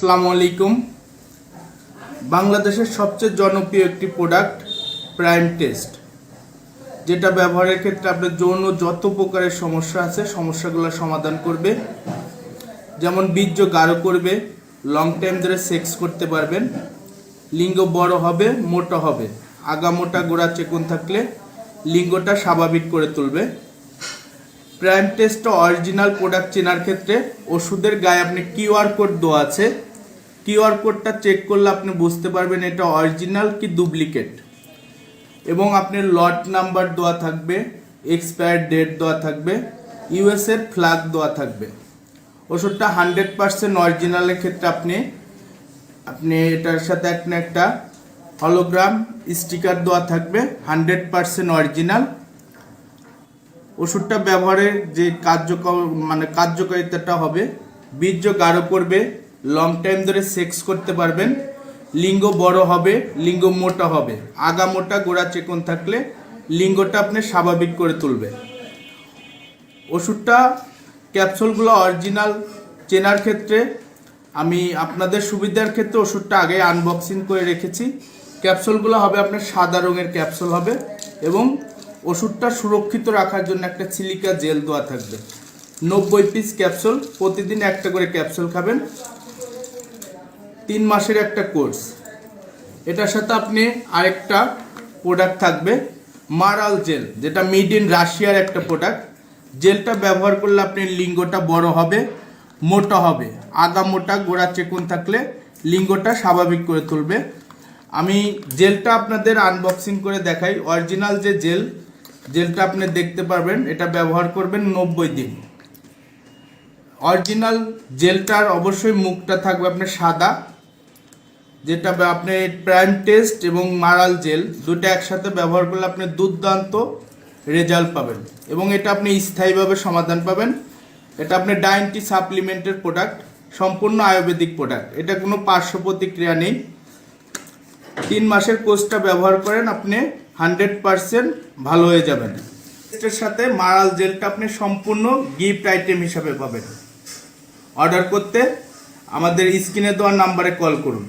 আসসালামু আলাইকুম। বাংলাদেশের সবচেয়ে জনপ্রিয় একটি প্রোডাক্ট প্রাইম টেস্ট যেটা ব্যবহারের ক্ষেত্রে আপনার যৌন যত প্রকারের সমস্যা আছে, সমস্যাগুলো সমাধান করবে। যেমন বীর্য গাঢ় করবে লং টাইম ধরে সেক্স করতে পারবেন। লিঙ্গ বড় হবে, মোটা হবে। আগা মোটা গোড়া চেকুন থাকলে লিঙ্গটা স্বাভাবিক করে তুলবে। প্রাইম টেস্টটা অরিজিনাল প্রোডাক্ট চেনার ক্ষেত্রে ওষুধের গায়ে আপনি কিউআর কোড দেওয়া আছে। কিউআর কোডটা চেক করলে আপনি বুঝতে পারবেন এটা অরিজিনাল কি ডুপ্লিকেট। এবং আপনার লট নাম্বার দেওয়া থাকবে, এক্সপায়ার ডেট দেওয়া থাকবে ইউএস এর ফ্ল্যাগ দেওয়া থাকবে। ওষুধটা হান্ড্রেড পার্সেন্ট অরিজিনালের ক্ষেত্রে আপনি আপনি এটার সাথে আপনি একটা হলোগ্রাম স্টিকার দেওয়া থাকবে, হান্ড্রেড পার্সেন্ট অরিজিনাল। ওষুধটা ব্যবহারের যে কার্যকর মানে কার্যকারিতাটা হবে, বীর্য গাঢ় করবে লং টাইম ধরে সেক্স করতে পারবেন। লিঙ্গ বড় হবে, লিঙ্গ মোটা হবে। আগা মোটা, গোড়া চেকন থাকলে লিঙ্গটা আপনি স্বাভাবিক করে তুলবে ওষুধটা ক্যাপসুলগুলো অরিজিনাল চেনার ক্ষেত্রে, আমি আপনাদের সুবিধার ক্ষেত্রে ওষুধটা আগে আনবক্সিং করে রেখেছি। ক্যাপসুলগুলো হবে আপনার সাদা রঙের ক্যাপসুল হবে এবং ওষুধটা সুরক্ষিত রাখার জন্য একটা সিলিকা জেল দেওয়া থাকবে। নব্বই পিস ক্যাপসুল প্রতিদিন একটা করে ক্যাপসুল খাবেন। তিন মাসের একটা কোর্স। এটার সাথে আপনি আরেকটা প্রোডাক্ট থাকবে, মারাল জেল, যেটা মেড ইন রাশিয়ার একটা প্রোডাক্ট জেলটা ব্যবহার করলে আপনি লিঙ্গটা বড় হবে, মোটা হবে। আগা মোটা, গোড়া, চেকুন থাকলে লিঙ্গটা স্বাভাবিক করে তুলবে। আমি জেলটা আপনাদের আনবক্সিং করে দেখাই। অরিজিনাল যে জেল, জেলটা আপনি দেখতে পারবেন। এটা ব্যবহার করবেন নব্বই দিন। অরিজিনাল জেলটার অবশ্যই মুখটা থাকবে আপনার সাদা। যেটা আপনি প্রাইম টেস্ট এবং মারাল জেল দুটো একসাথে ব্যবহার করলে আপনি দুর্দান্ত রেজাল্ট পাবেন। এবং এটা আপনি স্থায়ীভাবে সমাধান পাবেন। এটা আপনি ডাইনটি সাপ্লিমেন্টের প্রোডাক্ট সম্পূর্ণ আয়ুর্বেদিক প্রোডাক্ট এটা কোনো পার্শ্ব প্রতিক্রিয়া নেই। তিন মাসের কোর্সটা ব্যবহার করেন, আপনি হান্ড্রেড পারসেন্ট ভালো হয়ে যাবেন। এটার সাথে মারাল জেলটা আপনি সম্পূর্ণ গিফট আইটেম হিসাবে পাবেন। অর্ডার করতে আমাদের স্ক্রিনে দেওয়ার নাম্বারে কল করুন।